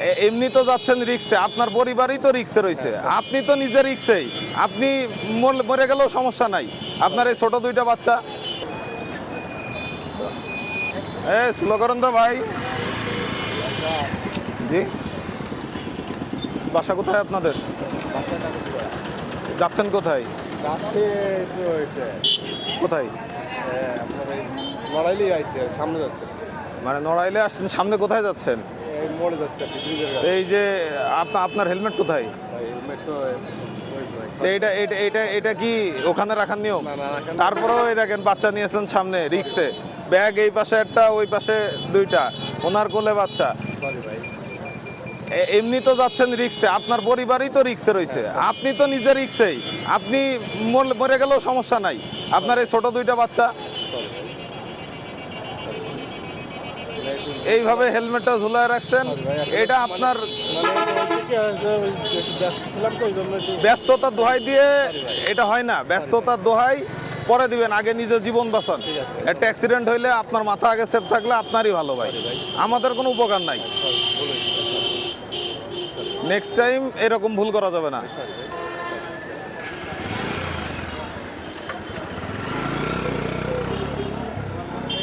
এ- এমনি তো যাচ্ছেন রিক্সে আপনার পরিবারই তো রিক্সে রয়েছে। আপনি তো নিজে রিক্সেই আপনি মর- গেলেও সমস্যা নাই। আপনার এই ছোট দুইটা বাচ্চা। এ স্লো করুন তো ভাই। জি। বাসা কোথায় আপনাদের? যাচ্ছেন কোথায়? কোথায়? সামনে যাচ্ছে। মানে নড়াইলে আসছেন সামনে কোথায় যাচ্ছেন? এই যে আপনা- আপনার হেলমেট কোথায়? এইটা এইটা এইটা এটা কি ওখানে রাখার নিয়ম। তারপরেও এই দেখেন বাচ্চা নিয়েছেন সামনে রিক্সে। ব্যাগ এই পাশে একটা ওই পাশে দুইটা। ওনার কোলে বাচ্চা। এমনি তো যাচ্ছেন রিক্সে। আপনার পরিবারই তো রিক্সে রয়েছে। আপনি তো নিজে রিক্সেই। আপনি মরে গেলেও সমস্যা নাই। আপনার এই ছোট দুইটা বাচ্চা সরি ভাই এটা একটু- এইভাবে হেলমেটটা ঝুলায় রাখছেন। এটা আপনার ব্যস্ততার দোহাই দিয়ে এটা হয় না। ব্যস্ততার দোহাই, পরে দিবেন, আগে নিজের জীবন বাঁচান। একটা অ্যাক্সিডেন্ট হইলে আপনার মাথা আগে সেফ থাকলে আপনারই ভালো ভাই। আমাদের কোনো উপকার নাই। নেক্সট টাইম এরকম ভুল করা যাবে না।